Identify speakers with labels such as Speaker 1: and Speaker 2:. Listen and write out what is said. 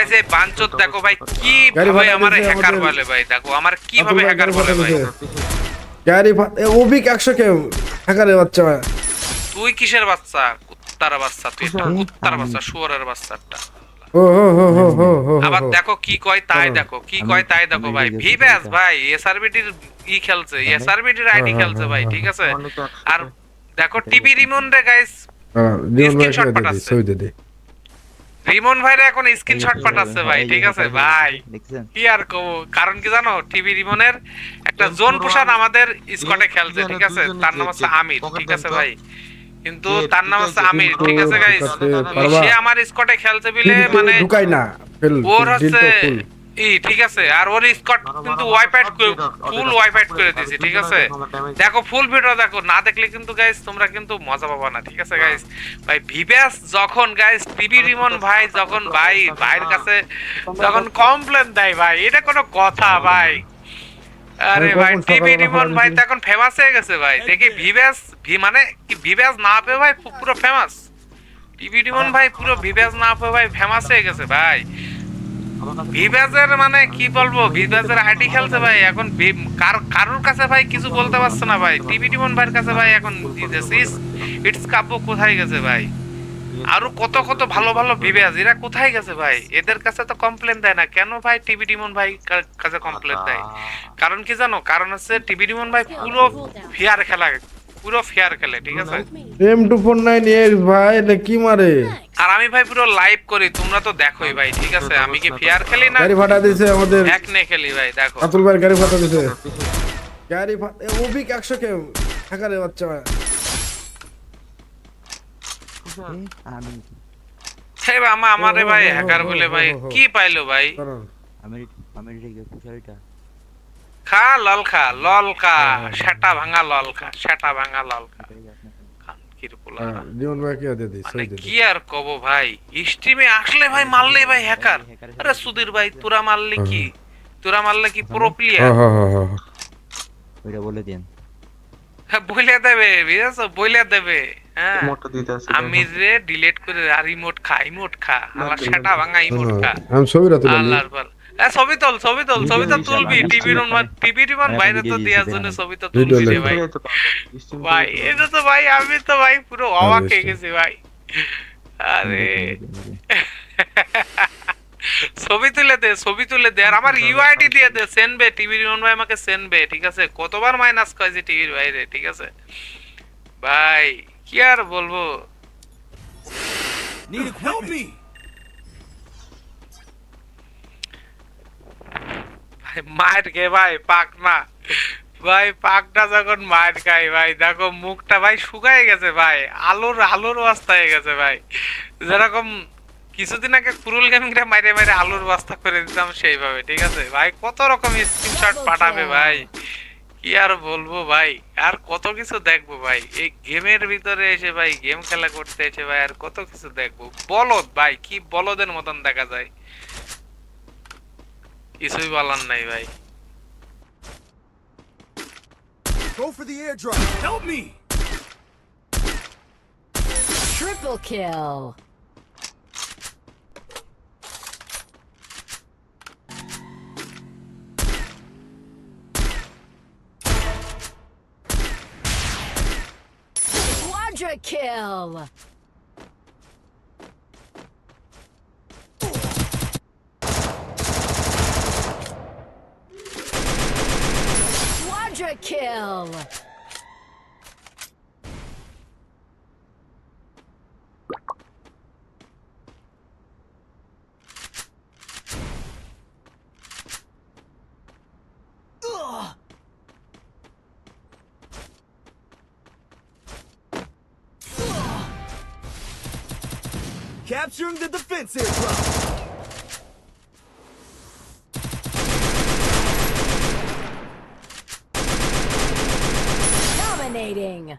Speaker 1: Guys এই বাঞ্চত দেখো ভাই কি ভাবে আমার হ্যাকার বলে ভাই দেখো আমার কীভাবে হ্যাকার বলে ভাই?
Speaker 2: দিয়েছে। গাড়ি ফা- এ, অভিক কে? হ্যাকারের বাচ্চা
Speaker 1: তুই কিসের বাচ্চা? কুত্তার বাচ্চা তুই একটা কুত্তার বাচ্চা। শুয়োরের বাচ্চাটা। আবার দেখো কি কয় তাই
Speaker 2: হ্যাঁ।
Speaker 1: দেখো কি কয় তাই দেখো ভাই। ভিভ্যাস ভাই এসআরবিটির ই খেলছে এসআরবিটির আইডি
Speaker 2: হ্যাঁ,
Speaker 1: খেলছে ভাই
Speaker 2: হ্যাঁ,
Speaker 1: ঠিক আছে? আর দেখো টিভি রিমন রে গাইস
Speaker 2: হ্যাঁ, দিদি
Speaker 1: পাঠাচ্ছে। রিমন ভাইরা এখন স্ক্রিনশট পাঠাচ্ছে ভাই ঠিক আছে? ভাই কি আর কব? কারণ কি জানো টিভি রিমনের একটা জোন পোষার আমাদের স্কটে খেলছে ঠিক আছে? তার নাম হচ্ছে আমির ঠিক আছে ভাই? কিন্তু তার নাম হচ্ছে আমির ঠিক আছে গাইস সে আমার স্কটে খেলছে বলে মানে
Speaker 2: ঢুকাই না ফেল
Speaker 1: ওর হচ্ছে ই ঠিক আছে। আর ওর স্কট কিন্তু ফুল করে দিয়েছি ঠিক আছে? দেখো ফুল ভিডিও দেখো না দেখলে কিন্তু গাইস তোমরা কিন্তু মজা পাবা না ঠিক আছে গাইস ভাই ভিভ্যাস যখন গাইস টিভি রিমন ভাই যখন ভাই ভাইয়ের কাছে যখন কমপ্লেন দেয় ভাই এটা কোনো কথা ভাই। আরে ভাই টিভি রিমন ভাই তো এখন ফেমাস হয়ে গেছে ভাই। দেখি ভিভ্যাস ভি মানে কি ভিভ্যাস না পেয়ে ভাই পুরো ফেমাস টিভি রিমন ভাই পুরো ভিভ্যাস না পেয়ে ভাই ফেমাস হয়ে গেছে ভাই। ভিভ্যাজের মানে কি বলব? ভিভ্যাজের আইডি খেলছে ভাই। এখন কারোর কাছে ভাই কিছু বলতে পারছে না ভাই। টিভি টিমন ভাইয়ের কাছে ভাই এখন ইটস কাব্য কোথায় গেছে ভাই? আরও কত কত ভালো ভালো ভিভ্যাজ এরা কোথায় গেছে ভাই? এদের কাছে তো কমপ্লেন দেয় না। কেন ভাই টিভি টিমন ভাই কাছে কমপ্লেন দেয়? কারণ কি জানো? কারণ হচ্ছে টিভি টিমন ভাই পুরো ফেয়ার খেলা, পুরো ফেয়ার খেলে, ঠিক আছে?
Speaker 2: এম টু ফোর নাইন ভাই, এটা কি মারে?
Speaker 1: আর আমি ভাই পুরো লাইভ করি তোমরা তো দেখোই ভাই ঠিক আছে? আমি কি ফেয়ার খেলি না?
Speaker 2: গাড়ি ফাটা দিয়েছে আমাদের।
Speaker 1: এক নে খেলি ভাই দেখো।
Speaker 2: আতুল ভাই গাড়ি ফাটা দিয়েছে গাড়ি ফা- এ, অভিক একশো কে? হ্যাকারের বাচ্চা
Speaker 3: আমি
Speaker 1: হে ভাই, আমা আমারে ভাই
Speaker 2: ও, ও, ও,
Speaker 1: হ্যাকার বলে ভাই
Speaker 2: ও, ও।
Speaker 1: কি পাইলো ভাই? খা লল খা লল খা সেটা ভাঙা লল খা সেটা ভাঙা লল খা। খান, পোলা।
Speaker 2: হ্যাঁ, ভাই কে
Speaker 1: মানে কি আর কব ভাই? স্ট্রিমে আসলে ভাই মারলে ভাই হ্যাকার আরে সুধীর ভাই তোরা মারলে কি? তোরা মারলে কি প্রো প্লেয়ার
Speaker 2: হ্যাঁ হ্যাঁ হ্যাঁ হ্যাঁ।
Speaker 3: ওইটা বলে দেন।
Speaker 1: হ্যাঁ বইলে দেবে বুঝেছ? বইলে দেবে হ্যাঁ। আমি রে ডিলিট করে আর ইমোট খা ইমোট খা। আল্লাহ সেটা ভাঙা ইমোট খা।
Speaker 2: আমি ছবিটা তুলে
Speaker 1: আল্লাহর ছবি তোল ছবি তোল ছবি তো তুলবি টিভি রুম টিভি রুম বাইরে তো দেওয়ার জন্য
Speaker 3: আমার।
Speaker 1: ছবি তো তুলবি রে ভাই। ভাই এটা তো ভাই আমি তো ভাই পুরো অবাক হয়ে গেছি ভাই। আরে। ছবি তুলে দে ছবি তুলে দে আর আমার ইউআইডি দিয়ে দে সেন্ড বে টিভি রিমন ভাই আমাকে সেন্ড বে ঠিক আছে? কতবার মাইনাস করেছে টিভির বাইরে ঠিক আছে? ভাই কি আর বলব? ভাই মায়ের গে ভাই পাক না ভাই পাকটা যখন মায়ের খাই ভাই দেখো মুখটা ভাই শুকায় গেছে ভাই। আলোর আলোর অবস্থা হয়ে গেছে ভাই। যেরকম কিছুদিন আগে কুরুল গেমিং রে মাইরে মাইরে আলুর বস্তা করে দিতাম সেইভাবে ঠিক আছে? ভাই কত রকম স্ক্রিনশট পাঠাবে ভাই। কি আর বলব ভাই? আর কত কিছু দেখব ভাই? এই গেমের ভিতরে এসে ভাই গেম খেলা করতে এসে ভাই আর কত কিছু দেখব? বলদ ভাই কি বলদের মতন দেখা যায়? কিছুই বলার নাই ভাই
Speaker 4: Go for the airdrop. Help me!
Speaker 5: Triple kill. Quadra kill. Quadra kill.
Speaker 4: Capturing the defense airdrop.
Speaker 5: exciting.